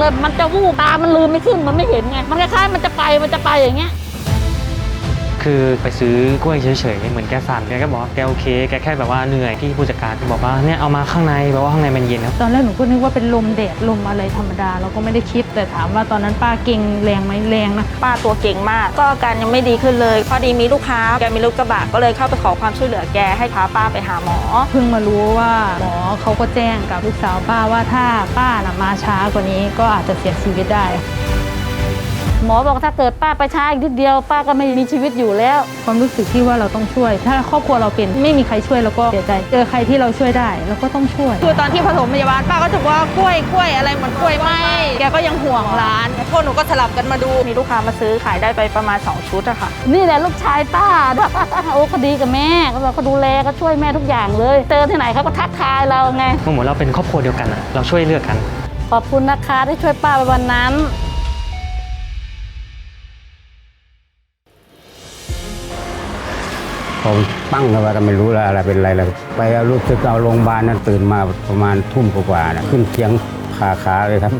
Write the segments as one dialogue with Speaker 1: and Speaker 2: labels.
Speaker 1: เลย มันจะวูบตามันลืมไม่ขึ้นมันไม่เห็นไงมันคล้ายๆมันจะไปมันจะไปอย่างเงี้ย
Speaker 2: คือไปซื้อกล้วยเฉยๆเหมือนแกสั่นแกก็บอกว่าแกโอเคแกแค่แบบว่าเหนื่อยที่ผู้จัดการบอกว่าเนี่ยเอามาข้างในแบบว่าข้างในมันเย็นครับ
Speaker 3: ตอนแรกหนูก็นึกว่าเป็นลมแดดลมอะไรธรรมดาเราก็ไม่ได้คิดแต่ถามว่าตอนนั้นป้าเก่งแรงไหมแรงนะ
Speaker 4: ป้าตัวเก่งมาก ก็อาการยังไม่ดีขึ้นเลย พอดีมีลูกค้าแกมีรถกระบะก็เลยเข้าไปขอความช่วยเหลือแกให้พาป้าไปหาหมอ
Speaker 3: เพิ่งมารู้ว่าหมอเขาก็แจ้งกับลูกสาวป้าว่าถ้าป้าน่ะมาช้ากว่านี้ก็อาจจะเสียชีวิตได้
Speaker 1: หมอบอกถ้าเกิดป้าไปช้าอีกนิดเดียว ป้าก็ไม่มีชีวิตอยู่แล้ว
Speaker 3: ความรู้สึกที่ว่าเราต้องช่วย ถ้าครอบครัวเราเป็นไม่มีใครช่วยเราก็เสียใจเจอใครที่เราช่วยได้เราก็ต้องช่วย
Speaker 4: คือตอนที่ผสมพยาบาลป้าก็จะบอกว่ากล้วยกล้วยอะไรเหมือนกล้วยไหมแกก็ยังห่วงร้านพวกหนูก็สลับกันมาดูมีลูกค้ามาซื้อขายได้ไปประมาณ 2 ชุดอะค่ะ
Speaker 1: นี่แหละลูกชายป้าโอ้ก็ดีกับแม่ก็เราก็ดูแลก็ช่วยแม่ทุกอย่างเลยเจอที่ไหนเขาก็ทักทายเราไง
Speaker 2: เหมือนเราเป็นครอบครัวเดียวกันอะเราช่วยเลือกกัน
Speaker 1: ขอบคุณนะคะที่ช่วยป้าไปวันนั้น
Speaker 5: พอปั้งเข้าไปก็ไม่รู้แล้วอะไรเป็นอะไรแล้วไปเอารู้สึกเอาโรงพยาบาลนั้นตื่นมาประมาณทุ่มกว่าๆนะขึ้นเตียงขาขาเลยครับ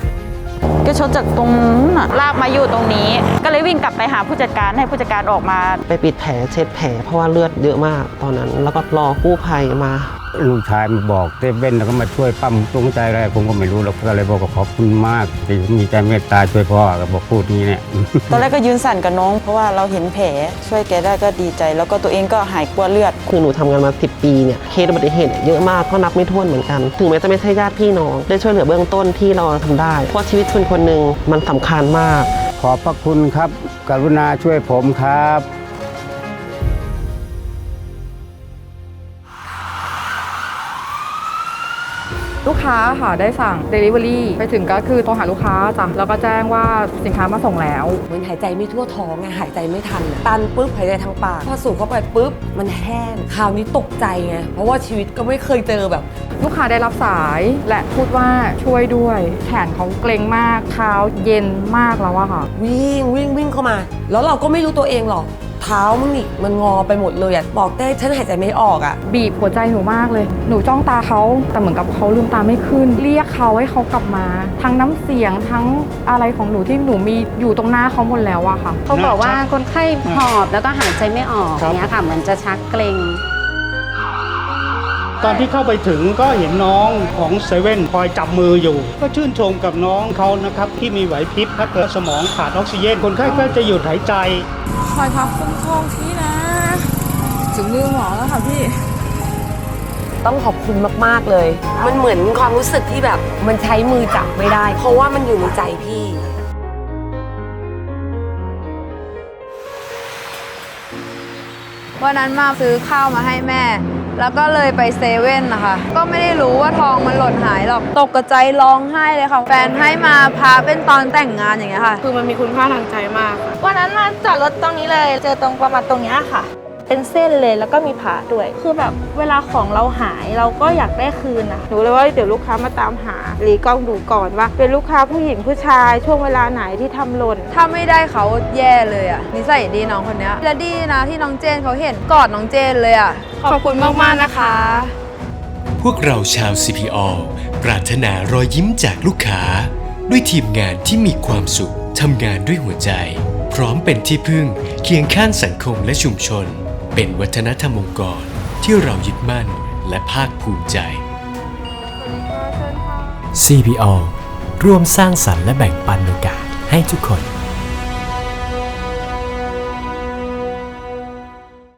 Speaker 4: ก็ชดจากตรงนู้นน่ะลากมาอยู่ตรงนี้ ก็เลยวิ่งกลับไปหาผู้จัดการให้ผู้จัดการออกมา
Speaker 6: ไปปิดแผลเช็ดแผลเพราะว่าเลือดเยอะมากตอนนั้น แล้วก็รอกู้ภัยมา
Speaker 5: ลูกชายมาบอกเต้เบ้นแล้วก็มาช่วยปั้มตรงใจอะไรผมก็ไม่รู้หรอกก็เลยบอกว่าขอบคุณมากที่มีใจเมตตาช่วยพ่อก็บอกพูดนี้เนี่ย
Speaker 7: ตอนแรกก็ยืนสั่นกับน้อง เพราะว่าเราเห็นแผลช่วยแกได้ก็ดีใจ แล้วก็ตัวเองก็หายกลัวเลือด
Speaker 6: คือหนูทำงานมา 10 ปีเนี่ยเคสอุบัติเหตุเยอะมากก็นับไม่ถ้วนเหมือนกัน ถึงแม้จะไม่ใช่ญาติพี่น้องได้ช่วยเหลือเบื้องต้นที่เราทำได้ เพราะชีวิตคนคนหนึ่งมันสำคัญมาก
Speaker 5: ขอบพระคุณครับ กรุณาช่วยผมครับ
Speaker 8: ลูกค้าค่ะได้สั่ง Delivery ไปถึงก็คือโทรหาลูกค้าจ้ะแล้วก็แจ้งว่าสินค้ามาส่งแล้ว
Speaker 9: เหมือนหายใจไม่ทั่วท้องไงหายใจไม่ทันอะตันปุ๊บหายใจทางปากพอสูดเข้าไปปุ๊บมันแห้งคราวนี้ตกใจไงเพราะว่าชีวิตก็ไม่เคยเจอแบบ
Speaker 8: ลูกค้าได้รับสายและพูดว่าช่วยด้วย แขนเขาเกร็งมากเท้าเย็นมากแล้วอะค่ะ
Speaker 9: วิ่งวิ่งวิ่งเข้ามา แล้วเราก็ไม่รู้ตัวเองหรอก เท้ามันนี่มันงอไปหมดเลยอะบอกได้ฉันหายใจไม่ออกอะ
Speaker 8: บีบหัวใจหนูมากเลย หนูจ้องตาเขาแต่เหมือนกับเขาลืมตาไม่ขึ้น เรียกเขาให้เขากลับมา ทั้งน้ำเสียงทั้งอะไรของหนูที่หนูมีอยู่ตรงหน้าเขาหมดแล้วอะค่ะ
Speaker 10: เขาบอกว่าคนไข้หอบแล้วก็หายใจไม่ออกเนี้ยค่ะ เหมือนจะชักเกร็ง
Speaker 11: ตอนที่เข้าไปถึงก็เห็นน้องของเซเว่นคอยจับมืออยู่ ก็ชื่นชมกับน้องเขานะครับ ที่มีไหวพริบถ้าเกิดสมองขาดออกซิเจนคนไข้ก็จะหยุดหายใจ
Speaker 8: คอยพักคุ้มครองที่นะ ถึงมือหมอแล้วค่ะพี่
Speaker 9: ต้องขอบคุณมากๆเลย มันเหมือนความรู้สึกที่แบบ มันใช้มือจับไม่ได้ เพราะว่ามันอยู่ในใจพี่
Speaker 12: วันนั้นมาซื้อข้าวมาให้แม่ แล้วก็เลยไปเซเว่นนะคะ ก็ไม่ได้รู้ว่าทองมันหล่นหายหรอก ตกกระใจร้องไห้เลยค่ะ แฟนให้มาพาเป็นตอนแต่งงานอย่างเงี้ยค่ะ
Speaker 8: คือมันมีคุณค่าทางใจมากค่ะ
Speaker 4: วันนั้นมาจอดรถตรงนี้เลย เจอตรงประมาณตรงเนี้ยค่ะ เป็นเส้นเลยแล้วก็มีผ่าด้วย คือแบบเวลาของเราหายเราก็อยากได้คืนนะหนูเลยว่าเดี๋ยวลูกค้ามาตามหารีกล้องดูก่อนว่า เป็นลูกค้าผู้หญิงผู้ชายช่วงเวลาไหนที่ทำหล่น
Speaker 12: ถ้าไม่ได้เขาแย่เลยอะนิสัยดีน้องคนเนี้ยและดีนะที่น้องเจนเขาเห็นกอดน้องเจนเลยอะขอบคุณมากๆนะคะ
Speaker 13: พวกเราชาว CPO ปรารถนารอยยิ้มจากลูกค้า ด้วยทีมงานที่มีความสุขทำงานด้วยหัวใจ พร้อมเป็นที่พึ่งเคียงข้างสังคมและชุมชน เป็นวัฒนธรรมองค์กรที่เรายึดมั่นและภาคภูมิใจ CPO ร่วมสร้างสรรค์และแบ่งปันโอกาสให้ทุกคน